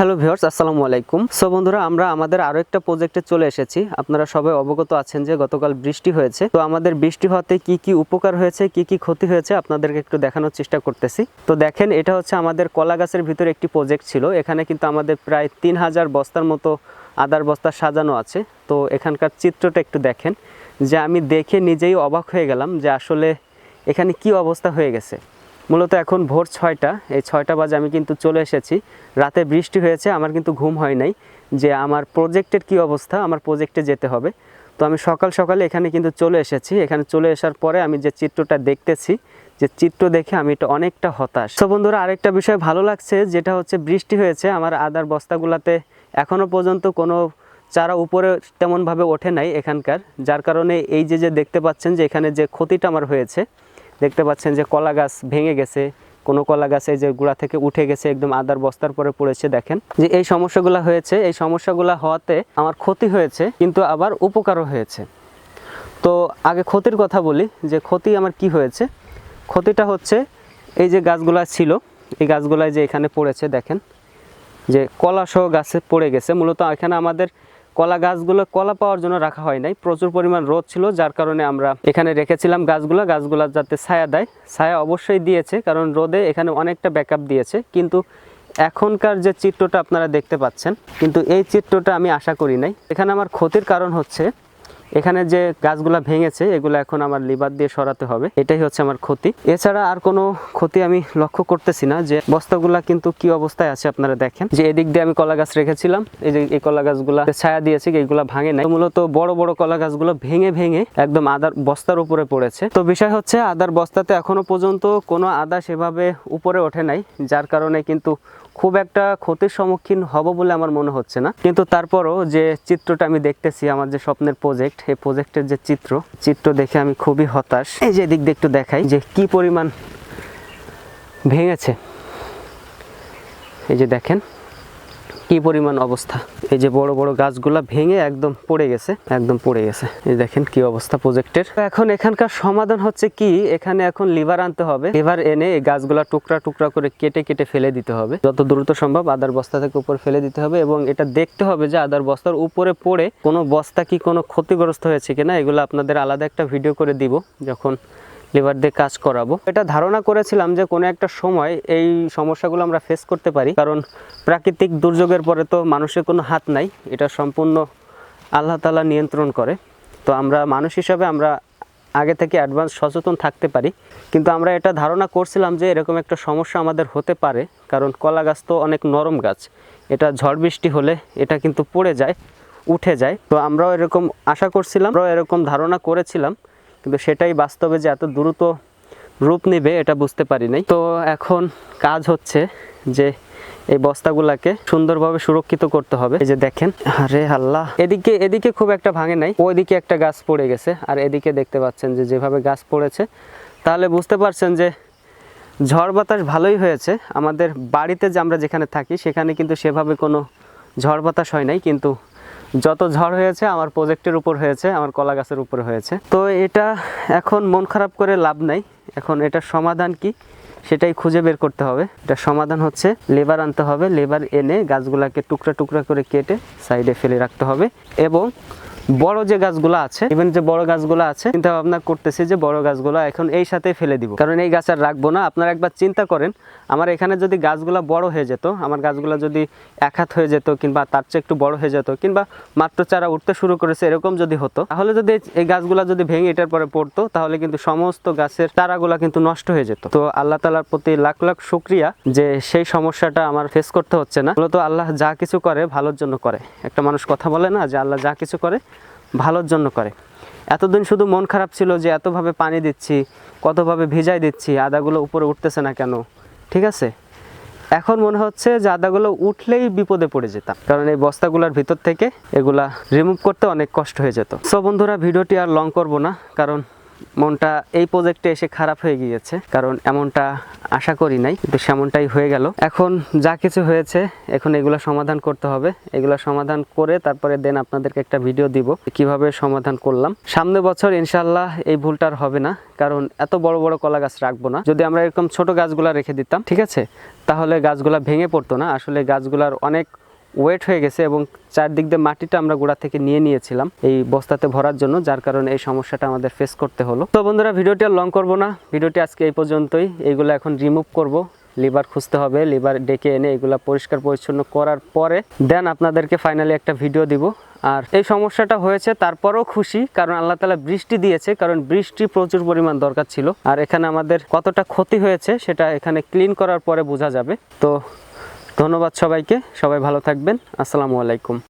Hello viewers, আসসালামু আলাইকুম। So বন্ধুরা, আমরা আমাদের আরও একটা প্রজেক্টে চলে এসেছি। আপনারা সবাই অবগত আছেন যে গতকাল বৃষ্টি হয়েছে। তো আমাদের বৃষ্টি হতে কি কি উপকার হয়েছে, কি কি ক্ষতি হয়েছে, আপনাদেরকে একটু দেখানোর চেষ্টা করতেছি। তো দেখেন, এটা হচ্ছে আমাদের কলা গাছের ভিতরে একটি প্রজেক্ট ছিল। এখানে কিন্তু আমাদের প্রায় তিন হাজার বস্তার মতো আদার বস্তা সাজানো আছে। তো এখানকার চিত্রটা একটু দেখেন। যে আমি দেখে নিজেই অবাক হয়ে গেলাম যে আসলে এখানে কি অবস্থা হয়ে গেছে। মূলত এখন ভোর ছয়টা, এই ছয়টা বাজে আমি কিন্তু চলে এসেছি। রাতে বৃষ্টি হয়েছে, আমার কিন্তু ঘুম হয় নাই, যে আমার প্রজেক্টের কি অবস্থা, আমার প্রজেক্টে যেতে হবে। তো আমি সকাল সকালে এখানে কিন্তু চলে এসেছি, এখানে চলে আসার পরে আমি যে চিত্রটা দেখতেছি, যে চিত্র দেখে আমি এটা অনেকটা হতাশ। তো বন্ধুরা, আরেকটা বিষয় ভালো লাগছে, যেটা হচ্ছে বৃষ্টি হয়েছে, আমার আদার বস্তাগুলাতে এখনও পর্যন্ত কোনো চারা উপরে তেমনভাবে ওঠে নাই এখানকার, যার কারণে এই যে যে দেখতে পাচ্ছেন যে এখানে যে ক্ষতিটা আমার হয়েছে দেখতে পাচ্ছেন যে কলা গাছ ভেঙে গেছে। কোনো কলা গাছে যে গুঁড়া থেকে উঠে গেছে, একদম আদার বস্তার পরে পড়েছে, দেখেন। যে এই সমস্যাগুলো হয়েছে, এই সমস্যাগুলো হওয়াতে আমার ক্ষতি হয়েছে, কিন্তু আবার উপকারও হয়েছে। তো আগে ক্ষতির কথা বলি, যে ক্ষতি আমার কি হয়েছে? ক্ষতিটা হচ্ছে এই যে গাছগুলা ছিল, এই গাছগুলাই যে এখানে পড়েছে, দেখেন। যে কলা সহ গাছে পড়ে গেছে। মূলত এখানে আমাদের কলা গাছগুলো কলা পাওয়ার জন্য রাখা হয় নাই। প্রচুর পরিমাণ রোদ ছিল, যার কারণে আমরা এখানে রেখেছিলাম গাছগুলো। গাছগুলো যাতে ছায়া দেয়। ছায়া অবশ্যই দিয়েছে, কারণ রোদে এখানে অনেকটা ব্যাকআপ দিয়েছে। কিন্তু এখনকার যে চিত্রটা আপনারা দেখতে পাচ্ছেন, কিন্তু এই চিত্রটা আমি আশা করি নাই। এখানে আমার ক্ষতির কারণ হচ্ছে এখানে যে গাছগুলা ভেঙেছে, এগুলো এখন আমার লিভার দিয়ে সরাতে হবে। এটাই হচ্ছে আমার ক্ষতি। এছাড়া আর কোনো ক্ষতি আমি লক্ষ্য করতেছি না যে বস্তাগুলা কিন্তু কি অবস্থায় আছে আপনারা দেখেন। যে এদিক দিয়ে আমি কলা গাছ রেখেছিলাম, এই যে এই কলা গাছগুলা ছায়া দিয়েছি এইগুলা ভাঙে নাই। মূলত বড় বড় কলা গাছগুলো ভেঙে ভেঙে একদম আদার বস্তার উপরে পড়েছে। তো বিষয় হচ্ছে, আদার বস্তাতে এখনও পর্যন্ত কোনো আদা সেভাবে উপরে ওঠে নাই, যার কারণে কিন্তু খুব একটা ক্ষতির সম্মুখীন হব বলে আমার মনে হচ্ছে না। কিন্তু তারপরও যে চিত্রটা আমি দেখতেছি, আমার যে স্বপ্নের প্রজেক্ট এই প্রজেক্টের যে চিত্র চিত্র দেখে আমি খুবই হতাশ। এই যে দিক একটু দেখাই যে কি পরিমাণ ভেঙেছে। এই যে দেখেন কি পরিমাণ অবস্থা? এই যে বড় বড় গাছগুলা ভেঙে একদম পড়ে গেছে, একদম পড়ে গেছে। এই দেখেন কি অবস্থা প্রজেক্টের এখন এখানকার সমাধান হচ্ছে কি? এখানে এখন লিভার আনতে হবে। লিভার এনে এই গাছগুলা টুকরা টুকরা করে কেটে কেটে ফেলে দিতে হবে। যত দ্রুত সম্ভব আদার বস্তা থেকে উপর ফেলে দিতে হবে এবং এটা দেখতে হবে যে আদার বস্তার উপরে পড়ে কোনো বস্তা কি কোনো ক্ষতিগ্রস্ত হয়েছে কিনা, এগুলো আপনাদের আলাদা একটা ভিডিও করে দিব, যখন লিভার দিয়ে কাজ করাবো। এটা ধারণা করেছিলাম যে কোনো একটা সময় এই সমস্যাগুলো আমরা ফেস করতে পারি। কারণ প্রাকৃতিক দুর্যোগের পরে তো মানুষের কোনো হাত নাই, এটা সম্পূর্ণ আল্লাহ তালা নিয়ন্ত্রণ করে। তো আমরা মানুষ হিসাবে আমরা আগে থেকে অ্যাডভান্স সচেতন থাকতে পারি। কিন্তু আমরা এটা ধারণা করছিলাম যে এরকম একটা সমস্যা আমাদের হতে পারে। কারণ কলা গাছ তো অনেক নরম গাছ। এটা ঝড় বৃষ্টি হলে এটা কিন্তু পড়ে যায়, উঠে যায়। তো আমরাও এরকম আশা করছিলাম, আমরাও এরকম ধারণা করেছিলাম কিন্তু সেটাই বাস্তবে যে এত দ্রুত রূপ নেবে এটা বুঝতে পারি নাই। তো এখন কাজ হচ্ছে যে এই বস্তাগুলাকে সুন্দরভাবে সুরক্ষিত করতে হবে। এই যে দেখেন, আরে আল্লাহ। এদিকে এদিকে খুব একটা ভাঙে নাই, ওইদিকে একটা গাছ পড়ে গেছে। আর এদিকে দেখতে পাচ্ছেন যে যেভাবে গাছ পড়েছে, তাহলে বুঝতে পারছেন যে ঝড় বাতাস ভালোই হয়েছে। আমাদের বাড়িতে যে আমরা যেখানে থাকি, সেখানে কিন্তু সেভাবে কোনো ঝড় বাতাস হয় নাই, কিন্তু যত ঝড় হয়েছে, আমার প্রজেক্টের উপর হয়েছে, আমার কলা গাছের উপর হয়েছে। তো এটা এখন মন খারাপ করে লাভ নাই। এখন এটার সমাধান কি, সেটাই খুঁজে বের করতে হবে। এটা সমাধান হচ্ছে লেবার আনতে হবে। লেবার এনে গাছগুলাকে টুকরা টুকরা করে কেটে সাইডে ফেলে রাখতে হবে। এবং বড় যে গাছগুলো আছে ইভেন যে বড় গাছগুলো আছে, চিন্তা ভাবনা করতেছি যে বড় গাছগুলো এখন এই সাথে ফেলে দিব। কারণ এই গাছ আর রাখব না। আপনারা একবার চিন্তা করেন, আমার এখানে যদি গাছগুলো বড় হয়ে যেত, আমার গাছগুলো যদি এক হাত হয়ে যেত কিংবা তার চেয়ে একটু বড় হয়ে যেত, কিংবা মাত্র চারা উঠতে শুরু করেছে, এরকম যদি হতো, তাহলে যদি এই গাছগুলো যদি ভেঙে এটার পরে পড়তো, তাহলে কিন্তু সমস্ত গাছের চারাগুলো কিন্তু নষ্ট হয়ে যেত। তো আল্লাহ তালার প্রতি লাখ লাখ শুক্রিয়া যে সেই সমস্যাটা আমার ফেস করতে হচ্ছে না। মূলত আল্লাহ যা কিছু করে, ভালোর জন্য করে। একটা মানুষ কথা বলে না যে আল্লাহ যা কিছু করে ভালোর জন্য করে। এতদিন শুধু মন খারাপ ছিল যে এতভাবে পানি দিচ্ছি, কতভাবে ভেজাই দিচ্ছি, আদাগুলো উপরে উঠতেছে না কেন? ঠিক আছে? এখন মনে হচ্ছে যে আদাগুলো উঠলেই বিপদে পড়ে যেতাম। কারণ এই বস্তাগুলোর ভিতর থেকে এগুলা রিমুভ করতে অনেক কষ্ট হয়ে যেত। সো বন্ধুরা, ভিডিওটি আর লং করব না, কারণ মনটা এই প্রজেক্টে এসে খারাপ হয়ে গিয়েছে, কারণ এমনটা আশা করি নাই, কিন্তু সেমনটাই হয়ে গেল। এখন যা কিছু হয়েছে, এখন এগুলো সমাধান করতে হবে। এগুলো সমাধান করে তারপরে দেন আপনাদেরকে একটা ভিডিও দিব, কীভাবে সমাধান করলাম। সামনে বছর ইনশাল্লাহ এই ভুলটা আর হবে না, কারণ এত বড় বড় কলা গাছ রাখব না। যদি আমরা এরকম ছোট গাছগুলা রেখে দিতাম, ঠিক আছে? তাহলে গাছগুলা ভেঙে পড়তো না। আসলে গাছগুলার অনেক ওয়েট হয়ে গেছে এবং চারদিক দিয়ে মাটিটা আমরা গোড়া থেকে নিয়ে নিয়েছিলাম এই বস্তাতে ভরার জন্য, যার কারণে এই সমস্যাটা আমাদের ফেস করতে হলো। তো বন্ধুরা, ভিডিওটি আর লং করব না। ভিডিওটি আজকে এই পর্যন্তই। এইগুলো এখন রিমুভ করব। লিভার খুঁজতে হবে, লিভার ডেকে এনে এগুলা পরিষ্কার পরিচ্ছন্ন করার পরে দেন আপনাদেরকে ফাইনালি একটা ভিডিও দিব। আর এই সমস্যাটা হয়েছে, তারপরেও খুশি, কারণ আল্লাহ তালা বৃষ্টি দিয়েছে, কারণ বৃষ্টি প্রচুর পরিমাণ দরকার ছিল। আর এখানে আমাদের কতটা ক্ষতি হয়েছে, সেটা এখানে ক্লিন করার পরে বোঝা যাবে। তো ধন্যবাদ সবাইকে সবাই ভালো থাকবেন আসসালামু আলাইকুম।